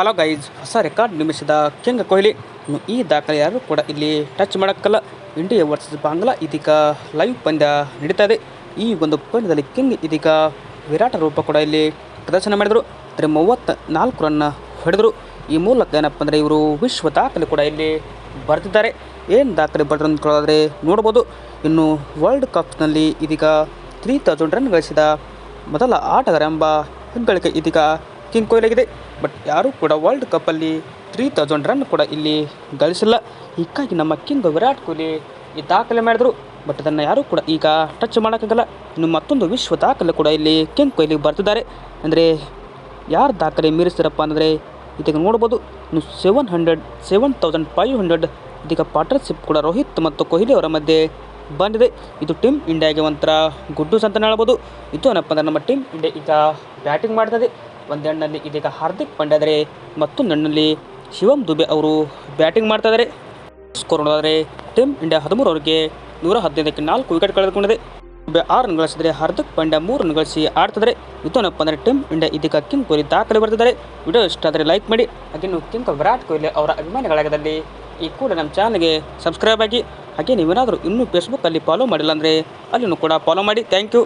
Hello guys, ಹೊಸ record ನಿರ್ಮಿಸಿದ king Kohli. ಈ ದಾಖಲೆ ಯಾರು ಕೂಡ ಇಲ್ಲಿ ಟಚ್ ಮಾಡೋಕ್ಕಲ್ಲ. ಇಂಡಿಯಾ ವರ್ಸಸ್ ಬಾಂಗ್ಲಾ ಇದೀಗ ಲೈವ್ ಪಂದ್ಯ ನಡೀತಾ ಇದೆ. ಈ ಒಂದು ಪಂದ್ಯದಲ್ಲಿ ಕಿಂಗ್ ಇದೀಗ ವಿರಾಟ ರೂಪ ಕೂಡ ಇಲ್ಲಿ ಪ್ರದರ್ಶನ ಮಾಡಿದರು. ಅಂದರೆ ಮೂವತ್ತ ನಾಲ್ಕು ರನ್ನ ಹೊಡೆದರು. ಈ ಮೂಲಕ ಏನಪ್ಪ ಅಂದರೆ ಇವರು ವಿಶ್ವ ದಾಖಲೆ ಕೂಡ ಇಲ್ಲಿ ಬರೆದಿದ್ದಾರೆ. ಏನು ದಾಖಲೆ ಬರೆದ್ರು ಅಂದ್ಕೊಳ್ಳೋದ್ರೆ ನೋಡ್ಬೋದು. ಇನ್ನು ವರ್ಲ್ಡ್ ಕಪ್ನಲ್ಲಿ ಇದೀಗ ತ್ರೀ ತೌಸಂಡ್ ರನ್ ಗಳಿಸಿದ ಮೊದಲ ಆಟಗಾರ ಎಂಬ ಹೆಗ್ಗಳಿಕೆ ಇದೀಗ ಕಿಂಗ್ ಕೊಹ್ಲಿಯಾಗಿದೆ ಬಟ್ ಯಾರೂ ಕೂಡ ವರ್ಲ್ಡ್ ಕಪ್ಪಲ್ಲಿ ತ್ರೀ ತೌಸಂಡ್ ರನ್ ಕೂಡ ಇಲ್ಲಿ ಗಳಿಸಿಲ್ಲ. ಹೀಗಾಗಿ ನಮ್ಮ ಕಿಂಗ್ ವಿರಾಟ್ ಕೊಹ್ಲಿ ಈ ದಾಖಲೆ ಮಾಡಿದರು. ಬಟ್ ಅದನ್ನು ಯಾರೂ ಕೂಡ ಈಗ ಟಚ್ ಮಾಡೋಕ್ಕಾಗಲ್ಲ. ಇನ್ನು ಮತ್ತೊಂದು ವಿಶ್ವ ದಾಖಲೆ ಕೂಡ ಇಲ್ಲಿ ಕಿಂಗ್ ಕೊಹ್ಲಿ ಬರ್ತಿದ್ದಾರೆ. ಅಂದರೆ ಯಾರು ದಾಖಲೆ ಮೀರಿಸ್ತಾರಪ್ಪ ಅಂದರೆ ಇದೀಗ ನೋಡ್ಬೋದು. ಇನ್ನು seven hundred seven thousand five hundred ಇದೀಗ ಪಾರ್ಟ್ನರ್ಶಿಪ್ ಕೂಡ ರೋಹಿತ್ ಮತ್ತು ಕೊಹ್ಲಿ ಅವರ ಮಧ್ಯೆ ಬಂದಿದೆ. ಇದು ಟೀಮ್ ಇಂಡಿಯಾಗೆ ಒಂಥರ ಗುಡ್ ನ್ಯೂಸ್ ಅಂತ ಹೇಳ್ಬೋದು. ಇದು ಏನಪ್ಪ ಅಂದರೆ ನಮ್ಮ ಟೀಮ್ ಇಂಡಿಯಾ ಈಗ ಬ್ಯಾಟಿಂಗ್ ಮಾಡ್ತದೆ. ಒಂದು ಎಣ್ಣಲ್ಲಿ ಇದೀಗ ಹಾರ್ದಿಕ್ ಪಾಂಡ್ಯ ಮತ್ತೊಂದೆಣ್ಣಲ್ಲಿ ಶಿವಮ್ ದುಬೆ ಅವರು ಬ್ಯಾಟಿಂಗ್ ಮಾಡ್ತಾ ಇದ್ದಾರೆ. ಸ್ಕೋರ್ ನೋಡಿದ್ರೆ ಟೀಮ್ ಇಂಡಿಯಾ ಹದಿಮೂರು ಅವರಿಗೆ ನೂರ ಹದಿನೈದಕ್ಕೆ ನಾಲ್ಕು ವಿಕೆಟ್ ಕಳೆದುಕೊಂಡಿದೆ. ದುಬೆ ಆರು ರನ್ ಗಳಿಸಿದರೆ ಹಾರ್ದಿಕ್ ಪಾಂಡ್ಯ ಮೂರು ರನ್ ಗಳಿಸಿ ಆಡ್ತಿದ್ದಾರೆ. ಇದೇನಪ್ಪ ಅಂದರೆ ಟೀಮ್ ಇಂಡಿಯಾ ಇದೀಗ ಕಿಂಗ್ ಕೊಹ್ಲಿ ದಾಖಲೆ ಬರ್ತಿದ್ದಾರೆ ವಿಡಿಯೋ ಇಷ್ಟ ಆದರೆ ಲೈಕ್ ಮಾಡಿ. ಹಾಗೆ ನೀವು ಕಿಂಗ್ ವಿರಾಟ್ ಕೊಹ್ಲಿ ಅವರ ಅಭಿಮಾನಿಗಳಾಗದಲ್ಲಿ ಈ ಕೂಡ ನಮ್ಮ ಚಾನಲ್ಗೆ ಸಬ್ಸ್ಕ್ರೈಬ್ ಆಗಿ. ಹಾಗೆ ನೀವೇನಾದರೂ ಇನ್ನೂ ಫೇಸ್ಬುಕ್ಕಲ್ಲಿ ಫಾಲೋ ಮಾಡಿಲ್ಲ ಅಂದರೆ ಅಲ್ಲಿನೂ ಕೂಡ ಫಾಲೋ ಮಾಡಿ. Thank you